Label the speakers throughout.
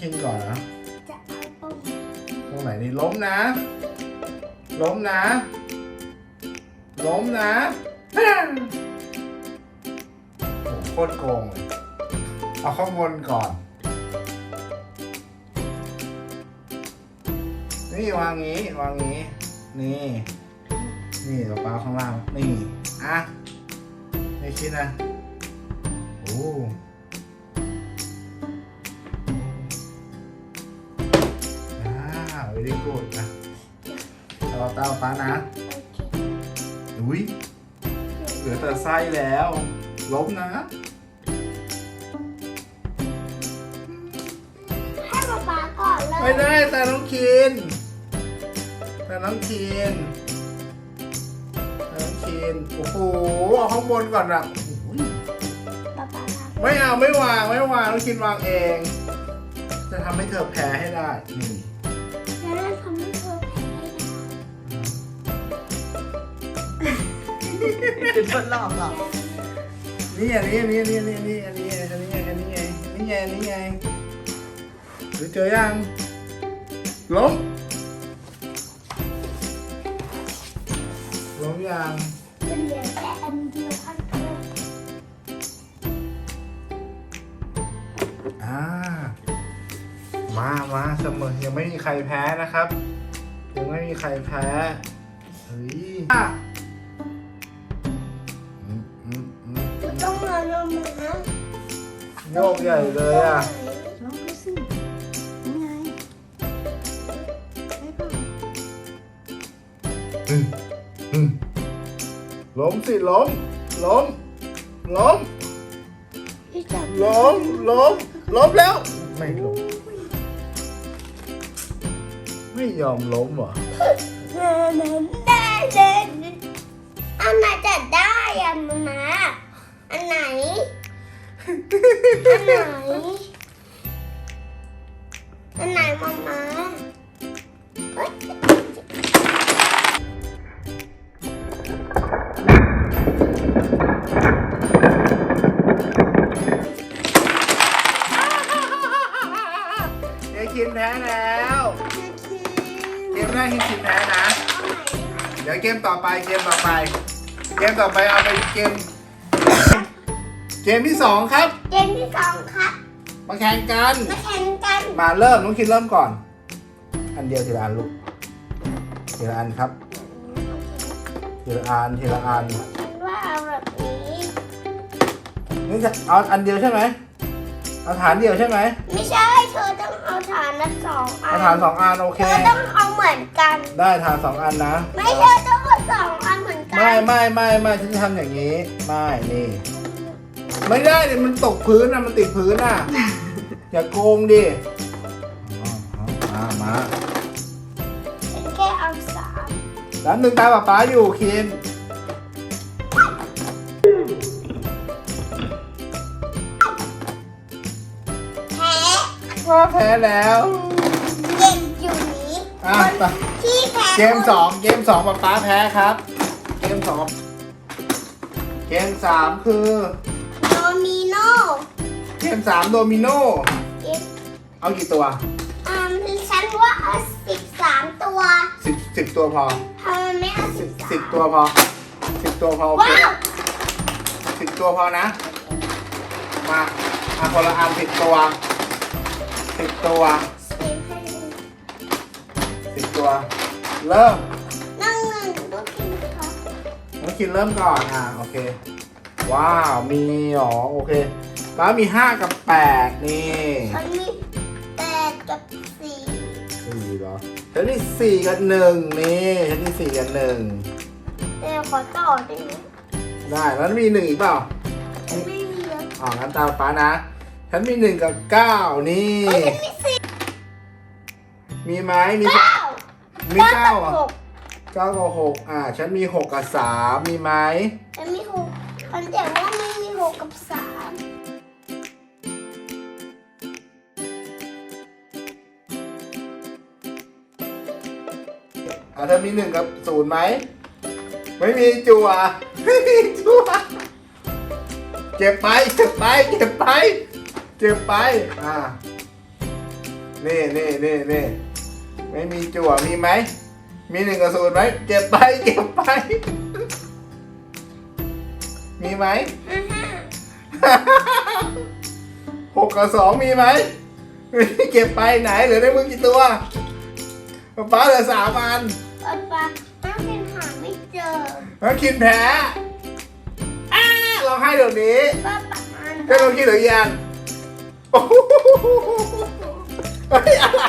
Speaker 1: คินก่อนนะ
Speaker 2: จะเอาตรง
Speaker 1: ตรงไหนนี่ล้มนะ ล้มนะ ล้มนะโอ้โหโคตรโกงเลยเอาข้างบนก่อน นี่วางงี้วางงี้ นี่ นี่กระเป๋าข้างล่าง นี่ อะ ไม่คิดนะ โอ้อ่ very good นะเราเต้าป้านะ
Speaker 2: โอเค
Speaker 1: อุ้ยเหลือแต่ไส้แล้วล้มนะ
Speaker 2: ให้ป๊าป๊าก่อนเลย
Speaker 1: ไม่ได้แต่น้องคินแต่น้องคินแต่น้องคินโอ้โหเอาข้างบนก่อนนะโอ้ย
Speaker 2: ป๊าป๊าทำ
Speaker 1: ไม่เอาไม่วางไม่วางน้องคินวางเอง จะทำให้เธอแพ้ให้ได้นี่
Speaker 2: เป็
Speaker 3: นทดลองเหรอ
Speaker 1: นี่อันนี้อันนี้อันนี้อันนี้อันนี้อันนี้อันนี้ไงอันนี้ไงอันนี้ไงหรือเจอยังล้มล้มยัง
Speaker 2: เป็นเหลือแค่อันเดียวข้างเดียว
Speaker 1: อ่ามามาเสมอยังไม่มีใครแพ้นะครับ ยังไม่มีใครแพ้เฮ้ย โยกใหญ่เลยอะ
Speaker 3: ลองดูสินี่ไงได้ป่ะ
Speaker 1: อืมอืมล้มสิล้มล้มล้ม
Speaker 2: พี่จับ
Speaker 1: ล้มล้มล้มแล้ว ไม่ล้มไม่ยอมล้มเหรอ
Speaker 2: เดินเดินได้เดินอันไหนจะได้อะมามาอันไหน อันไหน อันไหนมามาเฮ้ย
Speaker 1: เดี๋ยวคินแพ้แล้วเกมแรกที่คินแพ้นะ เดี๋ยวเกมต่อไปเกมต่อไป เกมต่อไปเอาไปเกม เกมที่สองครับ
Speaker 2: เกมที่สองครับ
Speaker 1: มาแข่งกัน
Speaker 2: มาแข่งกัน
Speaker 1: มาเริ่มน้องคินเริ่มก่อน อันเดียวทีละอันลูกทีละอันครับทีละอันทีละอัน
Speaker 2: ฉันว่าเอาแบบนี้
Speaker 1: นี่จะเอาอันเดียวใช่ไหมเอาฐานเดียวใช่ไหม
Speaker 2: ไม่ใช่เธอต้องเอาฐานละสองอั
Speaker 1: เอา
Speaker 2: น
Speaker 1: ฐานสองอันโอ
Speaker 2: เธ
Speaker 1: เค
Speaker 2: อต้องเอาเหมือนกัน
Speaker 1: ได้ฐานสองอันนะ
Speaker 2: ไม่เธอต้องเอาสองอันเหมือนกั
Speaker 1: ไม่ไม่ไม่ไม่ฉันจะทำอย่างนี้ ไม่นี่ ไม่ได้ดิมันตกพื้นนะมันติดพื้นน่ะ อย่าโกงดิอ๋อมามา
Speaker 2: ฉันแค่เอาสาม
Speaker 1: แล้วหนึ่งตาป๊าป๊าอยู่คิน
Speaker 2: แพ้
Speaker 1: ว่าแพ้แล้ว
Speaker 2: เด็กอยู่นี้
Speaker 1: อะ
Speaker 2: คน
Speaker 1: ไป
Speaker 2: ที่แพ้
Speaker 1: เกมสองเกมสองป๊าป๊าแพ้ครับ เกมสองเกมสามคือ
Speaker 2: โดมิโน
Speaker 1: เกมสามโดมิโน
Speaker 2: เกม
Speaker 1: เอากี่ตัว
Speaker 2: อืมฉันว่าเอาสิบสามตัว
Speaker 1: สิบสิบตัวพอ
Speaker 2: ทำไมไม่เอา
Speaker 1: สิ
Speaker 2: สิ
Speaker 1: บบ
Speaker 2: สาม
Speaker 1: สิบตัวพอสิบตัวพอโอเค
Speaker 2: ว้าว
Speaker 1: สิบตัวพอนะ มามาคนละอันสิบตัวสิบตัว
Speaker 2: สิบให้ดู
Speaker 1: สิบตัว เริ่ม
Speaker 2: นั่งหนึ่งก็กินค่ะ
Speaker 1: น้องคินเริ่มก่อนอ่าโอเค ว้าวมีอ๋อโอเค แล้วมีห้ากับแปดนี่
Speaker 2: ฉันมีแปดกับสี่
Speaker 1: สี่เหรอฉันนี่สี่กับหนึ่งนี่ฉันนี่สี่กับหนึ่ง
Speaker 2: เดี๋ยวขอต่อได้ไหม
Speaker 1: ได้แล้วมีหนึ่งอีกเปล่า
Speaker 2: ฉันไม่มีแล้ว
Speaker 1: อ๋องั้นตามป้านะฉันมีหนึ่งกับเก้านี่
Speaker 2: เอ้ยฉันมีสี่
Speaker 1: มีไหมมี
Speaker 2: เก้า
Speaker 1: มีเก้า
Speaker 2: กับ
Speaker 1: อะ
Speaker 2: หก
Speaker 1: เก้ากับหกอ่า ฉันมีหกกับสามมีไหม
Speaker 2: ฉันมีหกมันแต่ว่าไม่มีหกกับสาม
Speaker 1: อ่าเธอมีหนึ่งกับศูนย์ไหม ไม่มีจั่วไม่มีจั่วเก็บไป เก็บไป เก็บไป เก็บไป อ่า นี่นี่นี่นี่ไม่มีจั่วมีไหม มีหนึ่งกับศูนย์ไหม เก็บไป เก็บไป มีไหม หกกับสองมีไหม เก็บไปไหนเหลือในมือกี่ตัวป๊าป๊าเหลือสามอัน
Speaker 2: ป๊าป๊าน้องกินหาไม่เจอ
Speaker 1: น้องคินแพ้อ้าร้องไห้เดี๋ยวนี้
Speaker 2: ป๊าป๊าอัน
Speaker 1: ได้น้องคินเหรือยังโอ้โหเฮ้ยอะไร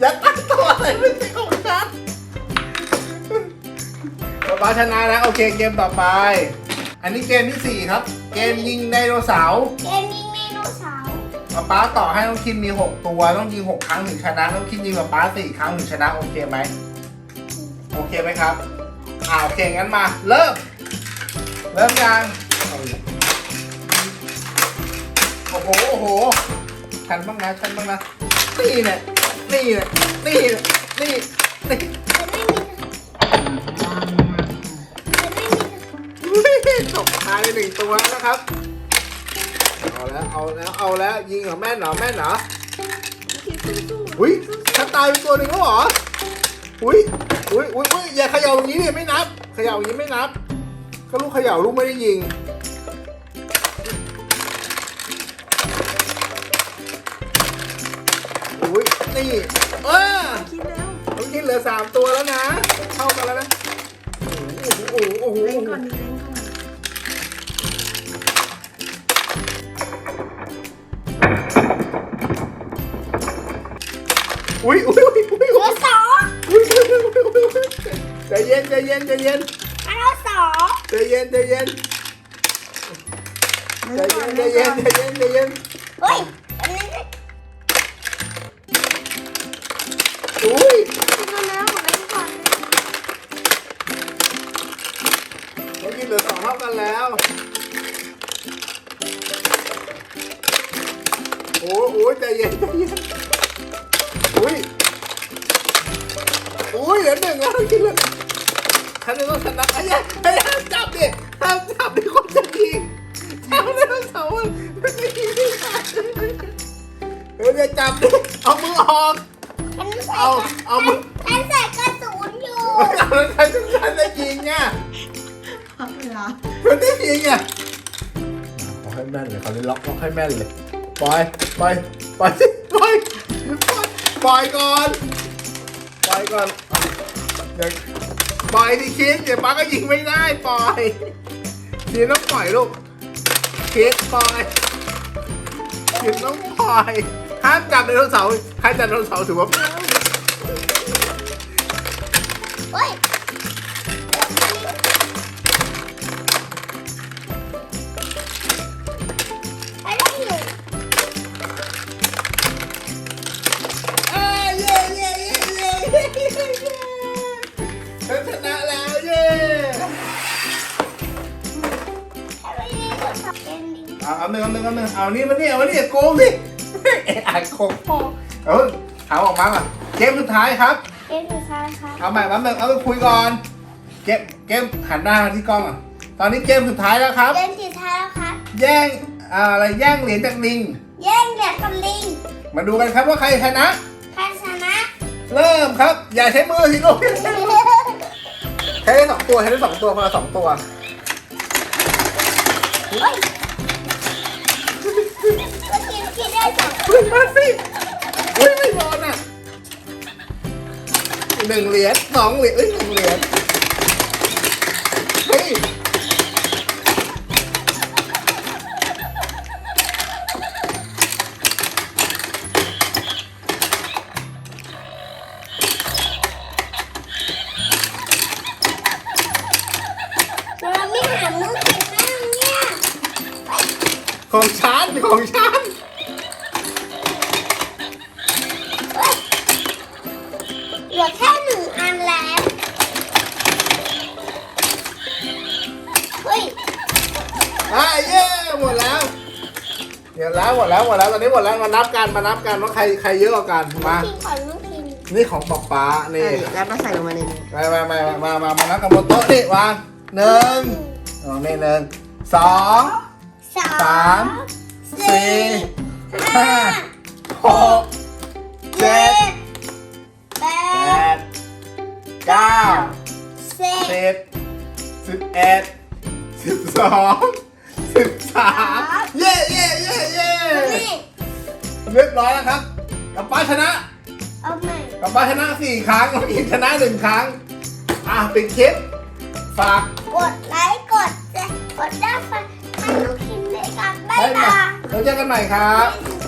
Speaker 1: อย่าตั้งตัวอะไรไม่ใช่ของฉันป๊าป๊าชนะแล้วโอเคเกมต่อไป อันนี้เกมที่สี่ครับ เกมยิงไดโนเสาร์
Speaker 2: เกมยิงไดโนเสาร์
Speaker 1: ป๊าป๊าต่อให้น้องคินมี 6 ตัว ต้องยิง 6 ครั้งถึงชนะ น้องคินยิงป๊าป๊า4ครั้งถึงชนะ โอเคไหม โอเคไหมครับอ่าโอเคงั้นมา เริ่ม เริ่มยังโอ้โหโอ้โหฉันบ้างนะฉันบ้างนะนี่เนี่ยนี่เนี่ยนี่เนี่ยนี่นี่ตกตายไปหนึ่งตัวแล้วนะครับ เอาแล้ว เอาแล้ว เอาแล้ว ยิงเหรอแม่นเหรอแม่นเหรออุ้ยฉันตายไปตัวหนึ่งแล้วเหรออุ้ย อุ้ยอุ้ยอุ้ยอย่าเขย่าอย่างนี้ดิไม่นับเขย่าอย่างนี้ไม่นับ ก็ลูกเขย่าลูกไม่ได้ยิง อุ้ยนี่เออ
Speaker 3: คิดแล้ว
Speaker 1: ลูกคิดเหลือสามตัวแล้วนะ เข้ากันแล้วนะโอ้โหโอ้โห
Speaker 3: เล่
Speaker 1: โอ้
Speaker 3: น
Speaker 1: โห
Speaker 3: ก่อนดิเล่นก่อน
Speaker 1: อุ้ยอุ้ย ใจเย็นใจเย็นใจเย็น
Speaker 2: อันละสอง
Speaker 1: ใจเย็นใจเย็นใจ
Speaker 3: เล่นก่อน
Speaker 1: เย็
Speaker 3: เล่
Speaker 1: น
Speaker 3: น
Speaker 1: ใจ
Speaker 3: ก่
Speaker 1: เย็
Speaker 3: อนน
Speaker 1: ใจเย็นใจเย็น
Speaker 2: เฮ้ยอันนี้
Speaker 1: อุ้ย
Speaker 2: มาแล้วเล่นก่อน
Speaker 1: เมื่อกี้เหลือสองเท่ากันแล้ว โอ้โหใจเย็นใจเย็นอุ้ยอุ้ยเหลือหนึ่งแล้วกินเลย ฉันจะต้องชนะไอ้ยัยไอ้ยัยจับดิห้ามจับดิคนจะยิงจับได้ทั้งสองคนไม่ได้ยิงไม่ได้เดี๋ยวจะจับดิเอามือออก
Speaker 2: ฉันใส่
Speaker 1: เอาเอามือ
Speaker 2: ฉันใส่กระสุนอยู่
Speaker 1: เอาแล้วใครจะฉันจะยิงอะ
Speaker 3: พักเวลา
Speaker 1: มันได้ยิงอะเอาให้แม่นเลยเขาเลยล็อกล็อกให้แม่นเลยปล่อยปล่อยปล่อยสิปล่อยปล่อยก่อนปล่อยก่อนเดี๋ยว ปล่อยดิคิดเดี๋ยวป้าก็ยิงไม่ได้ปล่อยคิดต้องปล่อยลูกคิดปล่อยคิดต้องปล่อยห้ามจับไดโนเสาร์ใครจับไดโนเสาร์ถือว่า
Speaker 2: เฮ้ย
Speaker 1: เอาหนึ่งเอาหนึ่งเอาหนึ่งเอานี่มานี่เอามานี่อย่าโกงสิเอ้อ่านโกงพ่อเออถามออกมาก่อนเกมสุดท้ายครับ
Speaker 2: เป็นสุดท้ายครับ
Speaker 1: เอาใหม่มาหนึ่งเอาไปคุยก่อน เกมเกมหันหน้ามาที่กล้องอะ ตอนนี้เกมสุดท้ายแล้วครับ
Speaker 2: เป็นสุดท้ายแล้วครับ
Speaker 1: แย่งอ่าอะไรแย่งเหรียญจากลิง
Speaker 2: แย่งเหรียญกับลิง
Speaker 1: มาดูกันครับว่าใครชนะ
Speaker 2: ใครชนะ
Speaker 1: เริ่มครับ อย่าใช้มือสิลูก ใช้ได้สองตัวใช้ได้สองตัวคนละสองตัว
Speaker 2: เฮ้ย ก็กินกินได้สอง
Speaker 1: เฮ้ยมาสิอุ้ยไม่โดนอะหนึ่งเหรียญสองเหรียญเอ้ยหนึ่งเหรียญเฮ้ย
Speaker 2: เราไม่หามือกินบ้างเนี่ย
Speaker 1: ของฉันของฉัน
Speaker 2: อะ
Speaker 1: เย้หมดแล้วเดี๋ยวแล้วหมดแล้วหมดแล้วตอนนี้หมดแล้วมานับกันมานับกันว่าใครใครเยอะกว่ากันมา
Speaker 2: นี่
Speaker 1: ของป๊าป้านี่
Speaker 3: แล้วมาใส่ลงมาในนี้
Speaker 1: มามามามามามานับกันบนโต๊ะนี่วางหนึ่งอ๋นี่หนึ่งสอง
Speaker 2: สา
Speaker 1: มสี่ห้าหกเจ็ดแปดเก้าสิบสิบเอ็ดสิบสองามเย้เย้เย้เย้
Speaker 2: นี่
Speaker 1: เรียบร้อยแล้วครับกับป้าชนะ
Speaker 2: เอาใหม่
Speaker 1: กับป้าชนะสี่ครั้งน้องอินชนะหนึ่งครั้ง อะปิดคลิปฝาก
Speaker 2: กดไลค์กดแชร์กดได้ฟังให้น้องคิมด้วยกันบ๊าย
Speaker 1: ให้มา
Speaker 2: บาย
Speaker 1: เราเจอกันใหม่ครับ
Speaker 2: บ๊าย